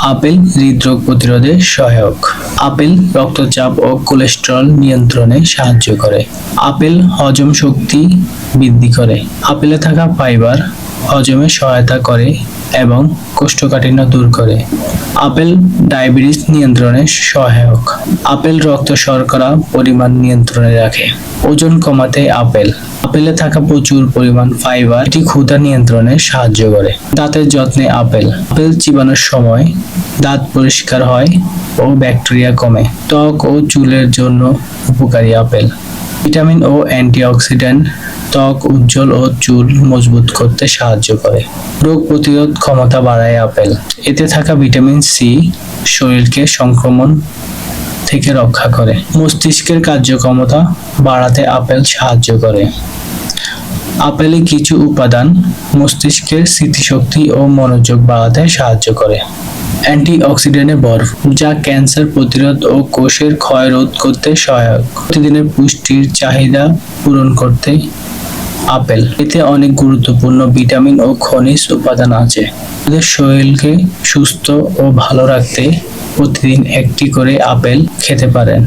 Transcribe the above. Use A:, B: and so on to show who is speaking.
A: Apple হৃদরোগ প্রতিরোধে সহায়ক। আপেল রক্তচাপ ও কোলেস্টেরল নিয়ন্ত্রণে সাহায্য করে। আপেল হজম শক্তি বৃদ্ধি করে। আপেলে থাকা ফাইবার হজমে সহায়তা করে এবং কোষ্ঠকাঠিন্য দূর করে। আপেল ডায়াবেটিস নিয়ন্ত্রণে সহায়ক। আপেল রক্ত শর্করা পরিমাণ নিয়ন্ত্রণে রাখে। ওজন কমাতে আপেল আপেলে থাকা প্রচুর পরিমাণ ফাইবার এটি ক্ষুধা নিয়ন্ত্রণে সাহায্য করে। দাঁতের যত্নে আপেল। আপেল চিবানোর সময় দাঁত পরিষ্কার হয় ও ব্যাকটেরিয়া কমে। ত্বক ও চুলের জন্য উপকারী আপেল। ভিটামিন ও অ্যান্টিঅক্সিডেন্ট ত্বক, উজ্জ্বল ও চুল মজবুত করতে সাহায্য করে। রোগ প্রতিরোধ ক্ষমতা বাড়ায় আপেল। এতে থাকা ভিটামিন সি শরীরকে সংক্রমণ থেকে রক্ষা করে। মস্তিষ্কের কার্যক্ষমতা বাড়াতে আপেল সাহায্য করে। আপেলে কিছু উপাদান মস্তিষ্কের স্মৃতিশক্তি ও মনোযোগ বাড়াতে সাহায্য করে। অ্যান্টিঅক্সিডেন্টে বরফ, যা ক্যান্সার প্রতিরোধ ও কোষের ক্ষয় রোধ করতে সহায়ক। প্রতিদিনের পুষ্টির চাহিদা পূরণ করতে আপেল। এতে অনেক গুরুত্বপূর্ণ ভিটামিন ও খনিজ উপাদান আছে। আমাদের শরীরকে সুস্থ ও ভালো রাখতে প্রতিদিন একটি করে আপেল খেতে পারেন।